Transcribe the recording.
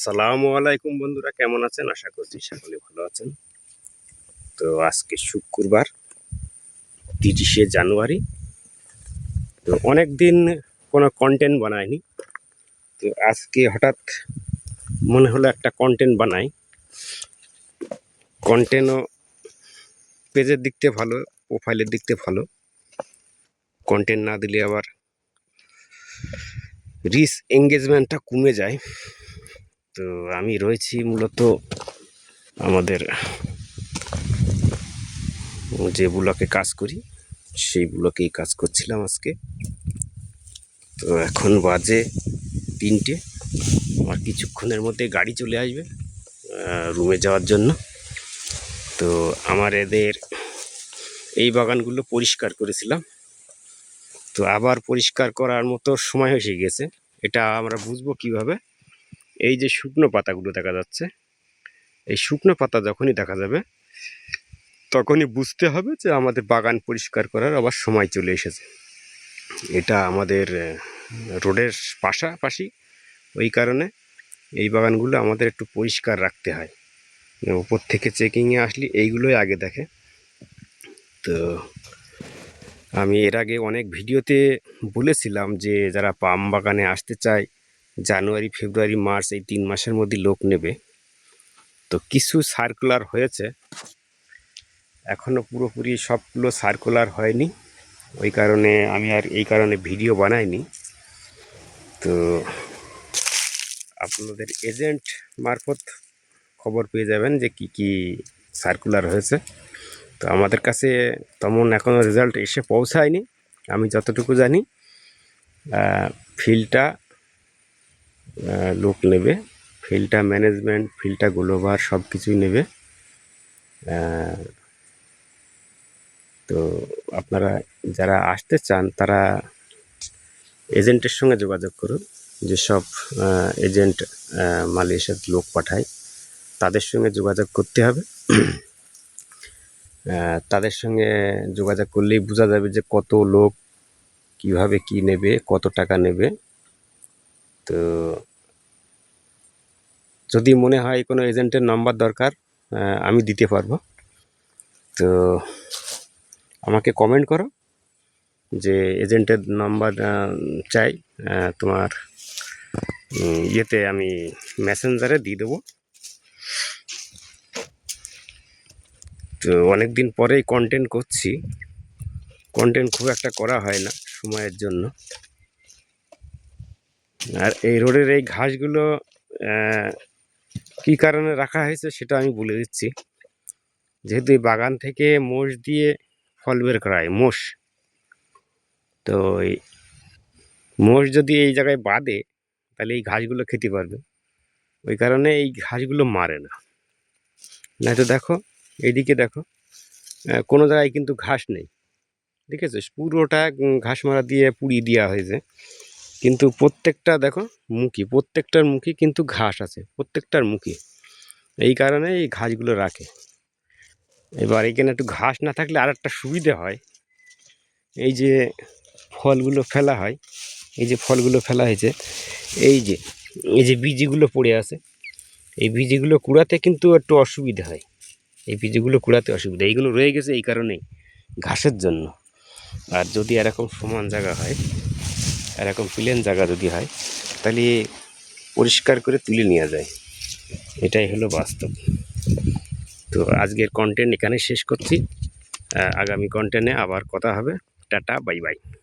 আসসালামু আলাইকুম বন্ধুরা, কেমন আছেন? আশা করছি সকলে ভালো আছেন। তো আজকে শুক্রবার, তিরিশে জানুয়ারি। তো অনেক দিন কোনো কন্টেন্ট বানায়নি তো আজকে হঠাৎ মনে হলো একটা কন্টেন্ট বানাই। কন্টেন্টও পেজের দিক থেকে ভালো প্রোফাইলের দিক থেকে ভালো। কন্টেন্ট না দিলে আবার রিস এঙ্গেজমেন্টটা কমে যায়। তো আমি রয়েছি মূলত আমাদের যে ব্লকে কাজ করি, সেই ব্লকেই কাজ করছিলাম আজকে। তো এখন বাজে তিনটে। আর কিছুক্ষণের মধ্যে গাড়ি চলে আসবে রুমে যাওয়ার জন্য। তো আমার এদের এই বাগানগুলো পরিষ্কার করেছিলাম। তো আবার পরিষ্কার করার মতো সময় এসে গেছে। এটা আমরা বুঝব কীভাবে? এই যে শুকনো পাতাগুলো দেখা যাচ্ছে, এই শুকনো পাতা যখনই দেখা যাবে, তখনই বুঝতে হবে যে আমাদের বাগান পরিষ্কার করার আবার সময় চলে এসেছে। এটা আমাদের রোডের পাশাপাশি ওই কারণে এই বাগানগুলো আমাদের একটু পরিষ্কার রাখতে হয়। মানে উপর থেকে চেকিংয়ে আসলে এইগুলোই আগে দেখে। তো আমি এর আগে অনেক ভিডিওতে বলেছিলাম যে যারা পাম বাগানে আসতে চায় জানুয়ারি, ফেব্রুয়ারি, মার্চ এই তিন মাসের মধ্যে লোক নেবে। তো কিছু সার্কুলার হয়েছে। এখনও পুরোপুরি সবগুলো সার্কুলার হয়নি। ওই কারণে আমি আর এই কারণে ভিডিও বানাইনি। তো আপনাদের এজেন্ট মারফত খবর পেয়ে যাবেন যে কি কি সার্কুলার হয়েছে। তো আমাদের কাছে তেমন এখনও রেজাল্ট এসে পৌঁছায়নি। আমি যতটুকু জানি ফিল্ডটা লোক নেবে। ফিল্ডটা ম্যানেজমেন্ট ফিল্ডটা গ্লোবার সব কিছুই নেবে। তো আপনারা যারা আসতে চান, তারা এজেন্টের সঙ্গে যোগাযোগ করুন। যেসব এজেন্ট মালয়েশিয়ার লোক পাঠায়, তাদের সঙ্গে যোগাযোগ করতে হবে। তাদের সঙ্গে যোগাযোগ করলেই বোঝা যাবে যে কত লোক কীভাবে কি নেবে, কত টাকা নেবে। তো যদি মনে হয় কোনো এজেন্টের নাম্বার দরকার আমি দিতে পারব। তো আমাকে কমেন্ট করো যে এজেন্টের নাম্বার চাই তোমার ইয়েতে আমি মেসেঞ্জারে দিয়ে দেবো। তো অনেক দিন পরেই কন্টেন্ট করছি। কন্টেন্ট খুব একটা করা হয় না সময়ের জন্য। আর এই রোডের এই ঘাসগুলো কী কারণে রাখা হয়েছে সেটা আমি বলে দিচ্ছি। যেহেতু বাগান থেকে মোষ দিয়ে ফল বের করা হয়, মোষ। তো এই মোষ যদি এই জায়গায় বাঁধে, তাহলে এই ঘাসগুলো খেতে পারবে। ওই কারণে এই ঘাসগুলো মারে না। নয়তো দেখো, এইদিকে দেখো কোনো জায়গায় কিন্তু ঘাস নেই। ঠিক আছে? পুরোটা ঘাস মারা দিয়ে পুড়িয়ে দেওয়া হয়েছে। কিন্তু প্রত্যেকটা, দেখো, মুখী, প্রত্যেকটার মুখী কিন্তু ঘাস আছে, প্রত্যেকটার মুখী। এই কারণে এই ঘাসগুলো রাখে। এবার এখানে একটু ঘাস না থাকলে আর একটা সুবিধে হয়। এই যে ফলগুলো ফেলা হয়, এই যে ফলগুলো ফেলা হয়েছে, এই যে এই যে বীজগুলো পড়ে আছে, এই বীজগুলো কুড়াতে কিন্তু একটু অসুবিধা হয়। এই বীজগুলো কুড়াতে অসুবিধা, এইগুলো রয়ে গেছে এই কারণেই, ঘাসের জন্য। আর যদি এরকম সমান জায়গা হয় এরকম প্লেন জায়গা যদি হয়, তাহলে পরিষ্কার করে তুলে নিয়ে যায়। এটাই হলো বাস্তব। তো আজকের কন্টেন্ট এখানে শেষ করছি। আগামী কন্টেন্টে আবার কথা হবে। Tata, bye bye.